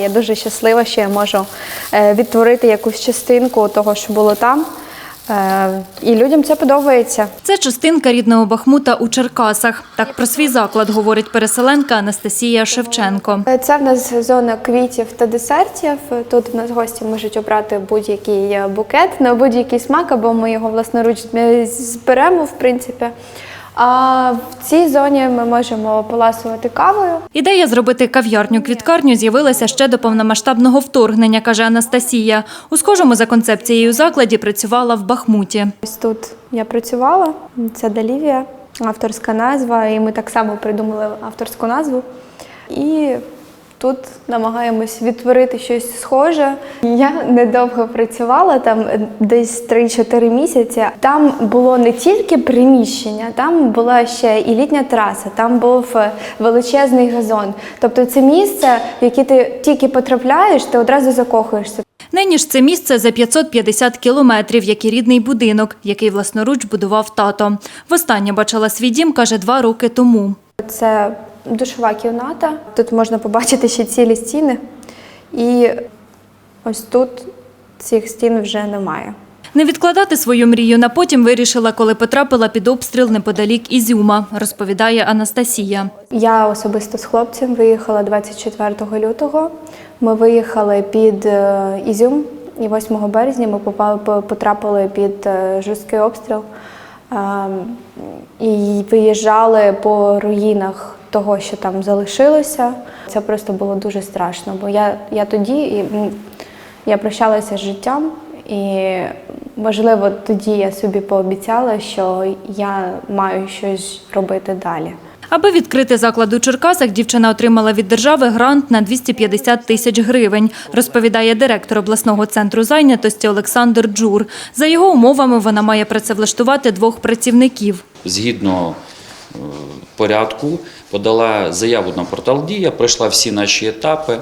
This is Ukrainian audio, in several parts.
Я дуже щаслива, що я можу е, відтворити якусь частинку того, що було там. Е, І людям це подобається. Це частинка рідного Бахмута у Черкасах. Так про свій заклад говорить переселенка Анастасія Шевченко. Е, Це в нас зона квітів та десертів. Тут в нас гості можуть обрати будь-який букет на будь-який смак, або ми його власноруч зберемо, в принципі. А в цій зоні ми можемо поласувати кавою. Ідея зробити кав'ярню-квіткарню з'явилася ще до повномасштабного вторгнення, каже Анастасія. У схожому за концепцією закладі працювала в Бахмуті. Ось тут я працювала. Це Далівія, авторська назва, і ми так само придумали авторську назву. І тут намагаємось відтворити щось схоже. Я недовго працювала там десь 3-4 місяці. Там було не тільки приміщення, там була ще і літня траса, там був е, величезний газон. Тобто це місце, в яке ти тільки потрапляєш, ти одразу закохуєшся. Нині ж це місце за 550 кілометрів, як і рідний будинок, який власноруч будував тато. Востаннє бачила свій дім, каже, два роки тому. Це душова кімната. Тут можна побачити ще цілі стіни. І ось тут цих стін вже немає. Не відкладати свою мрію на потім вирішила, коли потрапила під обстріл неподалік Ізюма, розповідає Анастасія. Я особисто з хлопцем виїхала 24 лютого. Ми виїхали під е, Ізюм, і 8 березня ми потрапили під е, жорсткий обстріл і виїжджали по руїнах того, що там залишилося. Це просто було дуже страшно, бо я, я тоді я прощалася з життям, і можливо тоді я собі пообіцяла, що я маю щось робити далі. Аби відкрити заклад у Черкасах, дівчина отримала від держави грант на 250 тисяч гривень, розповідає директор обласного центру зайнятості Олександр Джур. За його умовами вона має працевлаштувати двох працівників. згідно е, порядку подала заяву на портал Дія, пройшла всі наші етапи.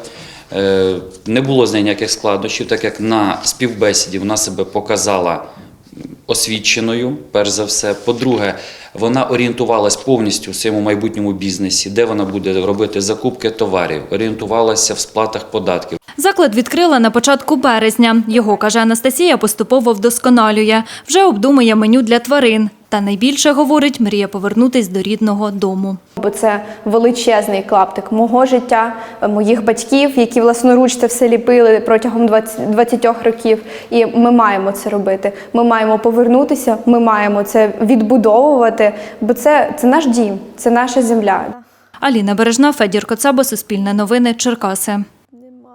Е, Не було з нею ніяких складнощів, так як на співбесіді вона себе показала освіченою, перш за все. По-друге, вона орієнтувалась повністю в своєму майбутньому бізнесі, де вона буде робити закупки товарів, орієнтувалася в сплатах податків. Заклад відкрила на початку березня. Його, каже Анастасія, поступово вдосконалює. Вже обдумує меню для тварин. Та найбільше, говорить, мріє повернутись до рідного дому. Бо це величезний клаптик мого життя, моїх батьків, які власноруч це все ліпили протягом 20, 20 років. І ми маємо це робити. Ми маємо повернутися, ми маємо це відбудовувати, бо це, це наш дім, це наша земля. Аліна Бережна, Федір Коцаба, Суспільне новини, Черкаси.